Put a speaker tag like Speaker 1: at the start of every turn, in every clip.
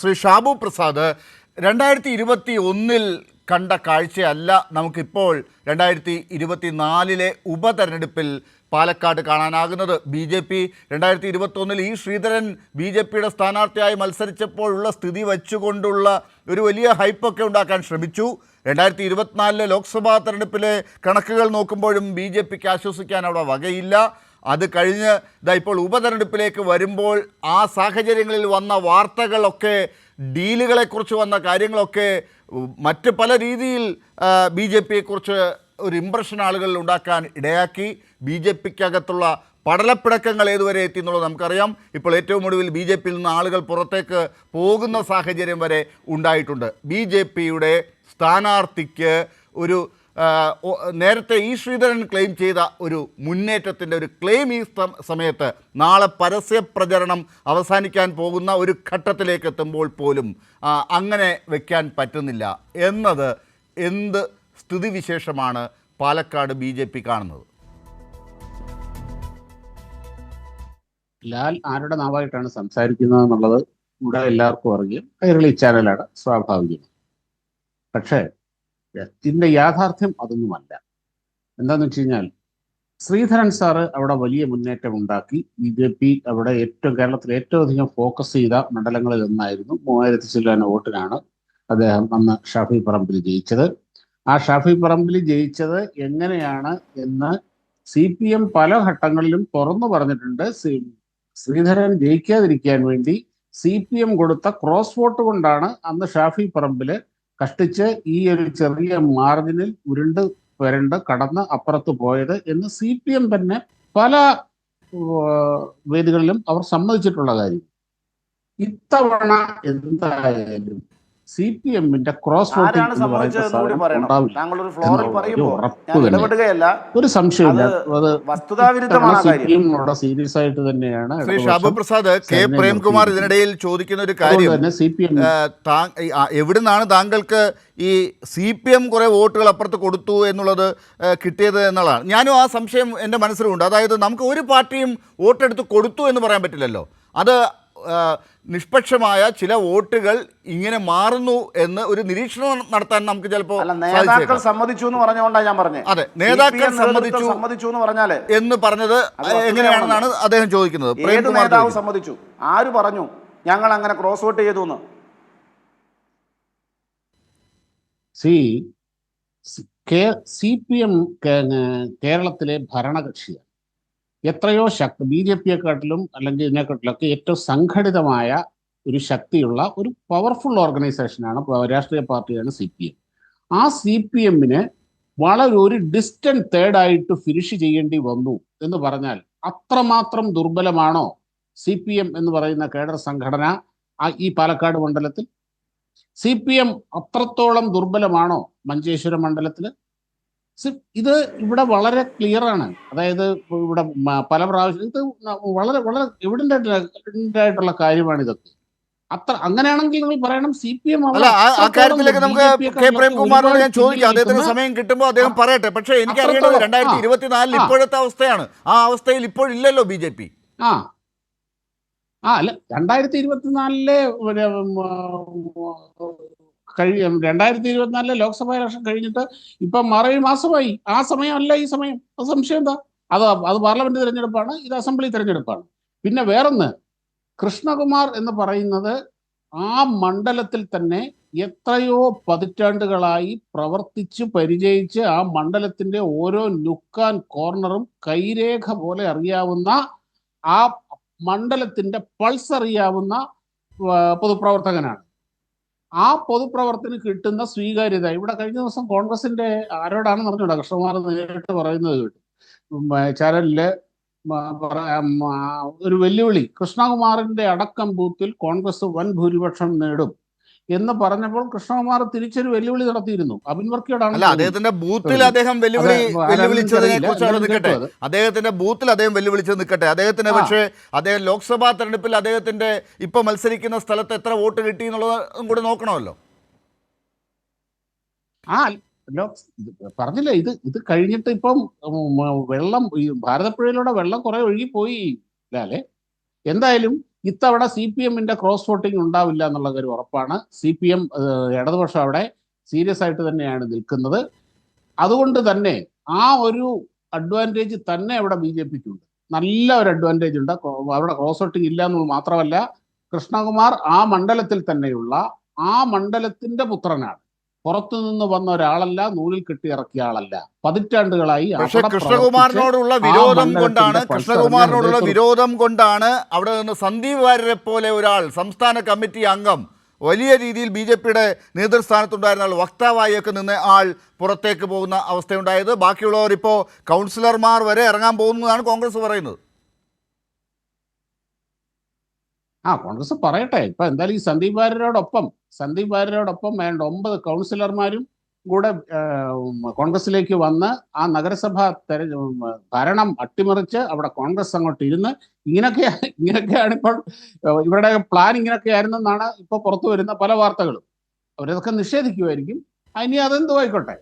Speaker 1: ശ്രീ ഷാബു പ്രസാദ് രണ്ടായിരത്തി ഇരുപത്തി ഒന്നിൽ കണ്ട കാഴ്ചയല്ല നമുക്കിപ്പോൾ രണ്ടായിരത്തി ഇരുപത്തി നാലിലെ ഉപതെരഞ്ഞെടുപ്പിൽ പാലക്കാട് കാണാനാകുന്നത്. ബി ജെ പി രണ്ടായിരത്തി ഇരുപത്തൊന്നിൽ ഈ ശ്രീധരൻ ബി ജെ പിയുടെ സ്ഥാനാർത്ഥിയായി മത്സരിച്ചപ്പോഴുള്ള സ്ഥിതി വെച്ചുകൊണ്ടുള്ള ഒരു വലിയ ഹൈപ്പൊക്കെ ഉണ്ടാക്കാൻ ശ്രമിച്ചു. രണ്ടായിരത്തി ഇരുപത്തിനാലിലെ ലോക്സഭാ തെരഞ്ഞെടുപ്പിലെ കണക്കുകൾ നോക്കുമ്പോഴും ബി ജെ പിക്ക് ആശ്വസിക്കാൻ അവിടെ വകയില്ല. അത് കഴിഞ്ഞ് ഇതാ ഇപ്പോൾ ഉപതെരഞ്ഞെടുപ്പിലേക്ക് വരുമ്പോൾ ആ സാഹചര്യങ്ങളിൽ വന്ന വാർത്തകളൊക്കെ ഡീലുകളെക്കുറിച്ച് വന്ന കാര്യങ്ങളൊക്കെ മറ്റ് പല രീതിയിൽ ബി ജെ പിയെക്കുറിച്ച് ഒരു ഇമ്പ്രഷൻ ആളുകളിൽ ഉണ്ടാക്കാൻ ഇടയാക്കി. ബി ജെ പിക്കകത്തുള്ള പടലപ്പിടക്കങ്ങൾ ഏതുവരെ എത്തി എന്നുള്ളത് നമുക്കറിയാം. ഇപ്പോൾ ഏറ്റവും ഒടുവിൽ ബി ജെ പിയിൽ നിന്ന് ആളുകൾ പുറത്തേക്ക് പോകുന്ന സാഹചര്യം വരെ ഉണ്ടായിട്ടുണ്ട്. ബി ജെ പിയുടെ സ്ഥാനാർത്ഥിക്ക് ഒരു നേരത്തെ ഈ ശ്രീധരൻ ക്ലെയിം ചെയ്ത ഒരു മുന്നേറ്റത്തിന്റെ ഒരു ക്ലെയിം ഈ സമയത്ത് നാളെ പരസ്യ പ്രചരണം അവസാനിക്കാൻ പോകുന്ന ഒരു ഘട്ടത്തിലേക്ക് എത്തുമ്പോൾ പോലും അങ്ങനെ വെക്കാൻ പറ്റുന്നില്ല. എന്നത് എന്ത് സ്ഥിതിവിശേഷമാണ് പാലക്കാട് ബി ജെ പി കാണുന്നത്?
Speaker 2: ലാൽ ആരുടെ നാവായിട്ടാണ് സംസാരിക്കുന്നത് എന്നുള്ളത് ഇവിടെ എല്ലാവർക്കും അറിയാം. കൈരളി ചാനലാണ് സ്വാഭാവികം. പക്ഷേ ഇതിന്റെ യാഥാർത്ഥ്യം അതൊന്നുമല്ല. എന്താന്ന് വെച്ച് കഴിഞ്ഞാൽ ശ്രീധരൻ സാറ് അവിടെ വലിയ മുന്നേറ്റം ഉണ്ടാക്കി. ബി ജെ പി അവിടെ ഏറ്റവും കേരളത്തിൽ ഏറ്റവും അധികം ഫോക്കസ് ചെയ്ത മണ്ഡലങ്ങളിൽ ഒന്നായിരുന്നു മൂവായിരത്തി ചില്ലാന വോട്ടിനാണ് അദ്ദേഹം അന്ന് ഷാഫി പറമ്പിൽ ജയിച്ചത്. ആ ഷാഫി പറമ്പിൽ ജയിച്ചത് എങ്ങനെയാണ് എന്ന് സി പി എം പല ഘട്ടങ്ങളിലും തുറന്നു പറഞ്ഞിട്ടുണ്ട്. ശ്രീധരൻ ജയിക്കാതിരിക്കാൻ വേണ്ടി സി പി എം കൊടുത്ത ക്രോസ് വോട്ട് കൊണ്ടാണ് അന്ന് ഷാഫി പറമ്പിൽ കഷ്ടിച്ച് ഈ ഒരു ചെറിയ മാർജിനിൽ ഉരുണ്ട് വരണ്ട് കടന്ന് അപ്പുറത്ത് പോയത് എന്ന് സി പി എം തന്നെ പല വേദികളിലും അവർ സമ്മതിച്ചിട്ടുള്ള കാര്യം. ഇത്തവണ എന്തായാലും സി പി എമ്മിന്റെ ക്രോസ് ഉണ്ടാവില്ല.
Speaker 3: ഒരു
Speaker 2: സംശയമില്ല അത് സീരിയസ് ആയിട്ട് തന്നെയാണ്
Speaker 1: ശ്രീ ഷാബു പ്രസാദ് കെ പ്രേംകുമാർ ഇതിനിടയിൽ ചോദിക്കുന്ന ഒരു കാര്യം. എവിടുന്നാണ് താങ്കൾക്ക് ഈ സി പി എം കുറേ വോട്ടുകൾ അപ്പുറത്ത് കൊടുത്തു എന്നുള്ളത് കിട്ടിയത് എന്നുള്ളതാണ്. ഞാനും ആ സംശയം എന്റെ മനസ്സിലുണ്ട്. അതായത് നമുക്ക് ഒരു പാർട്ടിയും വോട്ടെടുത്ത് കൊടുത്തു എന്ന് പറയാൻ പറ്റില്ലല്ലോ. അത് നിഷ്പക്ഷമായ ചില വോട്ടുകൾ ഇങ്ങനെ മാറുന്നു എന്ന് ഒരു നിരീക്ഷണം നടത്താൻ നമുക്ക് ചിലപ്പോൾ
Speaker 3: നേതാക്കൾ. സമ്മതിച്ചു എന്ന് പറഞ്ഞുകൊണ്ടാണ് ഞാൻ പറഞ്ഞത്
Speaker 1: അതെ, നേതാക്കൾ സമ്മതിച്ചു.
Speaker 3: സമ്മതിച്ചു എന്ന് പറഞ്ഞാൽ
Speaker 1: എന്ന് പറഞ്ഞത്? എങ്ങനെയാണെന്നാണ് അദ്ദേഹം ചോദിക്കുന്നത്
Speaker 3: ഏത് നേതാവ്. സമ്മതിച്ചു ആര് പറഞ്ഞു ഞങ്ങൾ അങ്ങനെ ക്രോസ് വോട്ട് ചെയ്തു എന്ന്
Speaker 2: സി സി പി എം കേരളത്തിലെ ഭരണകക്ഷിയാണ് എത്രയോ ശക്തി ബി ജെ പിയെക്കാട്ടിലും അല്ലെങ്കിൽ ഇതിനെക്കാട്ടിലൊക്കെ ഏറ്റവും സംഘടിതമായ ഒരു ശക്തിയുള്ള ഒരു പവർഫുൾ ഓർഗനൈസേഷനാണ് രാഷ്ട്രീയ പാർട്ടിയാണ് സി പി എം. ആ സി പി എമ്മിന് വളരെ ഒരു ഡിസ്റ്റന്റ് തേർഡായിട്ട് ഫിനിഷ് ചെയ്യേണ്ടി വന്നു എന്ന് പറഞ്ഞാൽ അത്രമാത്രം ദുർബലമാണോ സി പി എം എന്ന് പറയുന്ന കേഡർ സംഘടന ഈ പാലക്കാട് മണ്ഡലത്തിൽ? സി പി എം അത്രത്തോളം ദുർബലമാണോ മഞ്ചേശ്വരം മണ്ഡലത്തിൽ ഇത് ഇവിടെ വളരെ ക്ലിയർ ആണ്. അതായത് ഇവിടെ പല പ്രാവശ്യം ഇത് വളരെ വളരെ എവിഡന്റ് ആയിട്ടുള്ള കാര്യമാണ് ഇതൊക്കെ. അത്ര അങ്ങനെയാണെങ്കിൽ നിങ്ങൾ പറയണം സി പി എം
Speaker 1: അല്ല ആ- കാര്യത്തിലേക്ക് നമുക്ക് കെ പ്രേംകുമാറിനോട് ഞാൻ ചോദിക്കാം. അദ്ദേഹത്തിന് സമയം കിട്ടുമ്പോൾ അദ്ദേഹം പറയട്ടെ. പക്ഷേ എനിക്ക് അറിയേണ്ടത് രണ്ടായിരത്തി ഇരുപത്തിനാലിൽ. ഇപ്പോഴത്തെ അവസ്ഥയാണ്. ആ അവസ്ഥയിൽ ഇപ്പോഴില്ലല്ലോ ബി ജെ പി.
Speaker 2: ആ. ആ അല്ല രണ്ടായിരത്തി ഇരുപത്തിനാലിലെ കഴി രണ്ടായിരത്തി ഇരുപത്തിനാലിലെ ലോക്സഭാ ഇലക്ഷൻ കഴിഞ്ഞിട്ട് ഇപ്പൊ മറവി മാസമായി ആ സമയമല്ല ഈ സമയം. അത് സംശയം എന്താ? അത് അത് പാർലമെന്റ് തിരഞ്ഞെടുപ്പാണ് ഇത് അസംബ്ലി തിരഞ്ഞെടുപ്പാണ്. പിന്നെ വേറൊന്ന് കൃഷ്ണകുമാർ എന്ന് പറയുന്നത് ആ മണ്ഡലത്തിൽ തന്നെ എത്രയോ പതിറ്റാണ്ടുകളായി പ്രവർത്തിച്ച് പരിചയിച്ച് ആ മണ്ഡലത്തിന്റെ ഓരോ നുക്കാൻ കോർണറും കൈരേഖ പോലെ അറിയാവുന്ന ആ മണ്ഡലത്തിന്റെ പൾസ് അറിയാവുന്ന പൊതുപ്രവർത്തകനാണ്. ആ പൊതുപ്രവർത്തനം കിട്ടുന്ന സ്വീകാര്യത. ഇവിടെ കഴിഞ്ഞ ദിവസം കോൺഗ്രസിന്റെ ആരോടാണ് അറിഞ്ഞൂടാ കൃഷ്ണകുമാർ നേരിട്ട് പറയുന്നത് കേട്ടു. ചാനലിൽ ഒരു വെല്ലുവിളി. കൃഷ്ണകുമാറിന്റെ അടക്കം ബൂത്തിൽ കോൺഗ്രസ് വൻ ഭൂരിപക്ഷം നേടും. എന്ന് പറഞ്ഞപ്പോൾ കൃഷ്ണകുമാർ തിരിച്ചൊരു വെല്ലുവിളി നടത്തിയിരുന്നു. അബിൻ വർക്കിയോടാണ്
Speaker 1: അല്ല അദ്ദേഹത്തിന്റെ ബൂത്തിൽ അദ്ദേഹം വെല്ലുവിളി വെല്ലുവിളിച്ചതിനെ
Speaker 2: എനിക്കറിയില്ല.
Speaker 1: കുറിച്ച് അവിടെ
Speaker 2: എന്തായാലും
Speaker 1: നിൽക്കട്ടെ അദ്ദേഹത്തിന്റെ ബൂത്തിൽ അദ്ദേഹം വെല്ലുവിളിച്ചത് നിൽക്കട്ടെ. അദ്ദേഹത്തിന്. പക്ഷേ അദ്ദേഹം ലോക്സഭാ തെരഞ്ഞെടുപ്പിൽ അദ്ദേഹത്തിന്റെ ഇപ്പൊ മത്സരിക്കുന്ന സ്ഥലത്ത് എത്ര വോട്ട് കിട്ടി എന്നുള്ളതും കൂടെ നോക്കണമല്ലോ.
Speaker 2: ആ പറഞ്ഞില്ല ഇത് ഇത് കഴിഞ്ഞിട്ട് ഇപ്പം വെള്ളം ഭാരതപ്പുഴയിലൂടെ വെള്ളം കുറെ ഒഴുകി പോയി അല്ലേ? എന്തായാലും ഇത്തവണ സി പി എമ്മിന്റെ ക്രോസ് വോട്ടിംഗ് ഉണ്ടാവില്ല എന്നുള്ള കാര്യം ഉറപ്പാണ്. സി പി എം ഇടതുപക്ഷം അവിടെ സീരിയസ് ആയിട്ട് തന്നെയാണ് നിൽക്കുന്നത്. അതുകൊണ്ട് തന്നെ ആ ഒരു അഡ്വാന്റേജ് തന്നെ അവിടെ ബി ജെ പിക്ക് ഉണ്ട്. നല്ല ഒരു അഡ്വാന്റേജ് ഉണ്ട്. അവിടെ ക്രോസ് വോട്ടിംഗ് ഇല്ല എന്നുള്ളത് മാത്രമല്ല കൃഷ്ണകുമാർ ആ മണ്ഡലത്തിൽ തന്നെയുള്ള ആ മണ്ഡലത്തിന്റെ പുത്രനാണ്. പുറത്തു നിന്ന് വന്ന ഒരാളല്ല നൂലിൽ കെട്ടി ഇറക്കിയ ആളല്ല. പതിറ്റാണ്ടുകളായി
Speaker 1: പക്ഷെ കൃഷ്ണകുമാറിനോടുള്ള വിരോധം കൊണ്ടാണ് കൃഷ്ണകുമാറിനോടുള്ള വിരോധം കൊണ്ടാണ് അവിടെ നിന്ന് സന്ദീപ് വാര്യരെ പോലെ ഒരാൾ സംസ്ഥാന കമ്മിറ്റി അംഗം വലിയ രീതിയിൽ ബി ജെ പിയുടെ നേതൃസ്ഥാനത്തുണ്ടായിരുന്ന ആൾ വക്താവായൊക്കെ നിന്ന് ആൾ പുറത്തേക്ക് പോകുന്ന അവസ്ഥയുണ്ടായത്. ബാക്കിയുള്ളവർ ഇപ്പോൾ കൗൺസിലർമാർ വരെ ഇറങ്ങാൻ പോകുന്നതാണ് കോൺഗ്രസ് പറയുന്നത്.
Speaker 2: ആ കോൺഗ്രസ് പറയട്ടെ. ഇപ്പൊ എന്തായാലും ഈ സന്ദീപ് വാര്യരോടൊപ്പം സന്ദീപ് വാര്യരോടൊപ്പം വേണ്ട ഒമ്പത് കൗൺസിലർമാരും കൂടെ കോൺഗ്രസിലേക്ക് വന്ന് ആ നഗരസഭ തെര ഭരണം അട്ടിമറിച്ച് അവിടെ കോൺഗ്രസ് അങ്ങോട്ട് ഇരുന്ന് ഇങ്ങനൊക്കെ ഇങ്ങനെയൊക്കെയാണ് ഇപ്പോൾ ഇവരുടെ പ്ലാൻ ഇങ്ങനെയൊക്കെ ആയിരുന്നെന്നാണ് ഇപ്പൊ പുറത്തു വരുന്ന പല വാർത്തകളും. അവരതൊക്കെ നിഷേധിക്കുമായിരിക്കും ഇനി അതെന്തോ ആയിക്കോട്ടെ?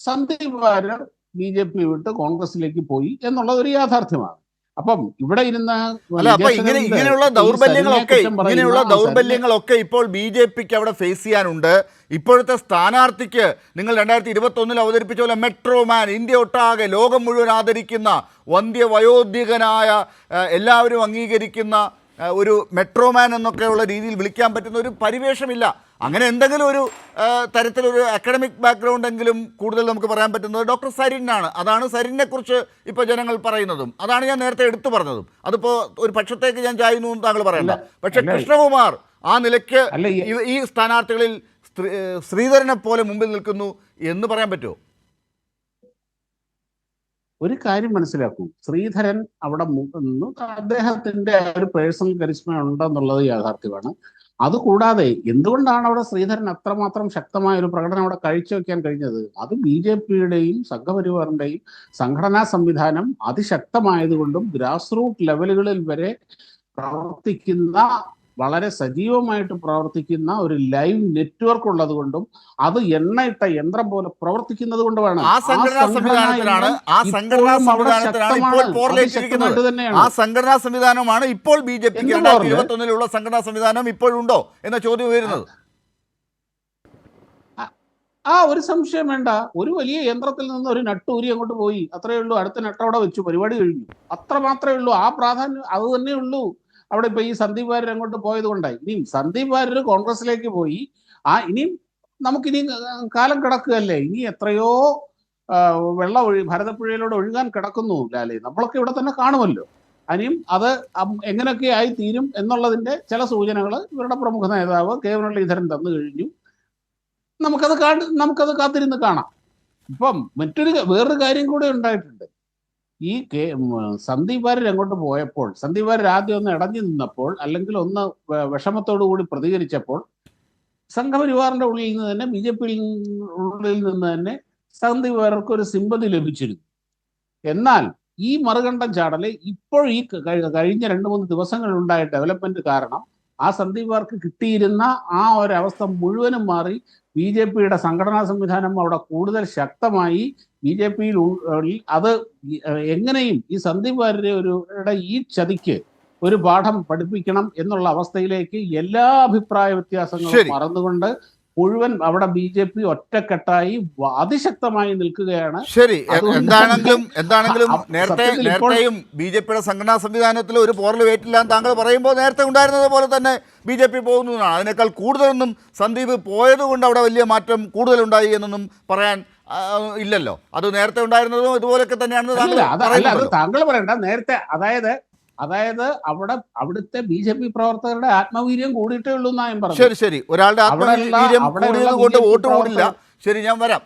Speaker 2: Sandeep Warrier B J P വിട്ട് കോൺഗ്രസിലേക്ക് പോയി എന്നുള്ളത് ഒരു യാഥാർത്ഥ്യമാണ്. അപ്പം ഇവിടെ ഇരുന്ന
Speaker 1: ഇങ്ങനെ ഇങ്ങനെയുള്ള ദൗർബല്യങ്ങളൊക്കെ ഇങ്ങനെയുള്ള ദൗർബല്യങ്ങളൊക്കെ ഇപ്പോൾ ബി ജെ പിക്ക് അവിടെ ഫേസ് ചെയ്യാനുണ്ട്. ഇപ്പോഴത്തെ സ്ഥാനാർത്ഥിക്ക് നിങ്ങൾ രണ്ടായിരത്തി ഇരുപത്തൊന്നിൽ അവതരിപ്പിച്ച പോലെ മെട്രോമാൻ ഇന്ത്യ ഒട്ടാകെ ലോകം മുഴുവൻ ആദരിക്കുന്ന വന്ധ്യ വയോധികനായ എല്ലാവരും അംഗീകരിക്കുന്ന ഒരു മെട്രോമാൻ എന്നൊക്കെയുള്ള രീതിയിൽ വിളിക്കാൻ പറ്റുന്ന ഒരു പരിവേഷമില്ല. അങ്ങനെ എന്തെങ്കിലും ഒരു തരത്തിലൊരു അക്കാഡമിക് ബാക്ക്ഗ്രൗണ്ട് എങ്കിലും കൂടുതൽ നമുക്ക് പറയാൻ പറ്റുന്നത് ഡോക്ടർ സരിനാണ്. അതാണ് സരിനെ കുറിച്ച് ഇപ്പോൾ ജനങ്ങൾ പറയുന്നതും. അതാണ് ഞാൻ നേരത്തെ എടുത്തു പറഞ്ഞതും. അതിപ്പോൾ ഒരു പക്ഷത്തേക്ക് ഞാൻ ചായുന്നു എന്ന് താങ്കൾ പറയണ്ട. പക്ഷെ കൃഷ്ണകുമാർ ആ നിലയ്ക്ക്
Speaker 2: ഈ-
Speaker 1: സ്ഥാനാർത്ഥികളിൽ ശ്രീധരനെ പോലെ മുമ്പിൽ നിൽക്കുന്നു എന്ന് പറയാൻ പറ്റുമോ?
Speaker 2: ഒരു കാര്യം മനസ്സിലാക്കൂ. ശ്രീധരൻ അവിടെ അദ്ദേഹത്തിന്റെ ഒരു പേഴ്സണൽ കരിസ്മ ഉണ്ടെന്നുള്ളത് യാഥാർത്ഥ്യമാണ്. അതുകൂടാതെ എന്തുകൊണ്ടാണ് അവിടെ ശ്രീധരൻ അത്രമാത്രം ശക്തമായ ഒരു പ്രകടനം അവിടെ കാഴ്ചവെക്കാൻ കഴിഞ്ഞത്? അത് ബി ജെ പിയുടെയും സംഘപരിവാറിന്റെയും സംഘടനാ സംവിധാനം അതിശക്തമായതുകൊണ്ടും ഗ്രാസ് റൂട്ട് ലെവലുകളിൽ വരെ പ്രവർത്തിക്കുന്ന വളരെ സജീവമായിട്ട് പ്രവർത്തിക്കുന്ന ഒരു ലൈവ് നെറ്റ്വർക്ക് ഉള്ളത് കൊണ്ടും അത് എണ്ണയിട്ട യന്ത്രം പോലെ പ്രവർത്തിക്കുന്നത് കൊണ്ടുമാണ്.
Speaker 1: ആ സംഘടനാ സംവിധാനത്തിലാണ് ആ സംഘടനാ
Speaker 2: ഇപ്പോഴും
Speaker 1: സംവിധാനത്തിലാണ് ഇപ്പോൾ. പോർലേറ്റിരിക്കുന്നത്. ആ സംഘടനാ സംവിധാനമാണ് ഇപ്പോൾ ബി ജെ പിക്ക്
Speaker 2: പോർൽ?
Speaker 1: ഇരുപത്തൊന്നിലുള്ള സംഘടനാ സംവിധാനം ഇപ്പോഴുണ്ടോ എന്ന ചോദ്യം ഉയരുന്നത്?
Speaker 2: ആ ഒരു സംശയം വേണ്ട. ഒരു വലിയ യന്ത്രത്തിൽ നിന്ന് ഒരു നട്ടൂരി അങ്ങോട്ട് പോയി. അത്രയേ ഉള്ളൂ. അടുത്ത നട്ടവിടെ വെച്ചു. പരിപാടി കഴിഞ്ഞു. അത്ര മാത്രമേ ഉള്ളൂ. ആ പ്രാധാന്യം അത് തന്നെ ഉള്ളൂ അവിടെ ഇപ്പൊ ഈ സന്ദീപ് വാര്യർ അങ്ങോട്ട് പോയത് കൊണ്ടായി. ഇനിയും സന്ദീപ് വാര്യർ കോൺഗ്രസിലേക്ക് പോയി. ആ ഇനിയും നമുക്കിനി കാലം കിടക്കുകയല്ലേ? ഇനി എത്രയോ വെള്ളം ഒഴി ഭരതപ്പുഴയിലൂടെ ഒഴുകാൻ കിടക്കുന്നു ലാലേ. നമ്മളൊക്കെ ഇവിടെ തന്നെ കാണുമല്ലോ. അനിയും അത് എങ്ങനെയൊക്കെ ആയി തീരും എന്നുള്ളതിന്റെ ചില സൂചനകൾ ഇവരുടെ പ്രമുഖ നേതാവ് കെ മുരളീധരൻ തന്നു കഴിഞ്ഞു. നമുക്കത് കാ നമുക്കത് കാത്തിരുന്ന് കാണാം. ഇപ്പം മറ്റൊരു വേറൊരു കാര്യം കൂടെ ഉണ്ടായിട്ടുണ്ട്. ഈ സന്ദീപ് വാര്യർ അങ്ങോട്ട് പോയപ്പോൾ സന്ദീപ് വാര്യർ ആദ്യം ഒന്ന് ഇടഞ്ഞു നിന്നപ്പോൾ അല്ലെങ്കിൽ ഒന്ന് വിഷമത്തോടു കൂടി പ്രതികരിച്ചപ്പോൾ സംഘപരിവാറിന്റെ ഉള്ളിൽ നിന്ന് തന്നെ ബി ജെ പിയിൽ ഉള്ളിൽ നിന്ന് തന്നെ സന്ദീപ് വാര്യർക്ക് ഒരു സിമ്പതി ലഭിച്ചിരുന്നു. എന്നാൽ ഈ മറുകണ്ഠം ചാടൽ ഇപ്പോൾ ഈ കഴിഞ്ഞ രണ്ട് മൂന്ന് ദിവസങ്ങളിലുണ്ടായ ഡെവലപ്മെന്റ് കാരണം ആ സന്ദീപ് വർക്ക് കിട്ടിയിരുന്ന ആ ഒരവസ്ഥ മുഴുവനും മാറി ബി ജെ പിയുടെ സംഘടനാ സംവിധാനം അവിടെ കൂടുതൽ ശക്തമായി ബി ജെ പിയിൽ അത് എങ്ങനെയും ഈ സന്ദീപ് വാര്യരെ ഒരു ഈ ചതിക്ക് ഒരു പാഠം പഠിപ്പിക്കണം എന്നുള്ള അവസ്ഥയിലേക്ക് എല്ലാ അഭിപ്രായ വ്യത്യാസങ്ങളും മറന്നുകൊണ്ട് മുഴുവൻ അവിടെ ബി ജെ പി ഒറ്റക്കെട്ടായി അതിശക്തമായി നിൽക്കുകയാണ്.
Speaker 1: ശരി എന്താണെങ്കിലും എന്താണെങ്കിലും നേരത്തെ നേരത്തെയും ബി ജെ പിയുടെ സംഘടനാ സംവിധാനത്തിൽ ഒരു പോറൽ വേറ്റില്ല എന്ന് താങ്കൾ പറയുമ്പോൾ നേരത്തെ ഉണ്ടായിരുന്നത് പോലെ തന്നെ ബി ജെ പി പോകുന്നതാണ് അതിനേക്കാൾ കൂടുതലൊന്നും സന്ദീപ് പോയതുകൊണ്ട് അവിടെ വലിയ മാറ്റം കൂടുതലുണ്ടായി എന്നൊന്നും പറയാൻ ഇല്ലല്ലോ. അത് നേരത്തെ ഉണ്ടായിരുന്നതും ഇതുപോലൊക്കെ തന്നെയാണെന്ന് താങ്കൾ
Speaker 2: പറയണ്ട. നേരത്തെ അതായത് അതായത് അവിടെ അവിടുത്തെ ബി ജെ പി പ്രവർത്തകരുടെ ആത്മവീര്യം കൂടിയിട്ടേ ഉള്ളൂ എന്നാ ഞാൻ പറഞ്ഞു
Speaker 1: ശരി ശരി. ഒരാളുടെ ആത്മവീര്യം കൂടിയത് കൊണ്ട് വോട്ട് കൂടില്ല. ശരി ഞാൻ വരാം.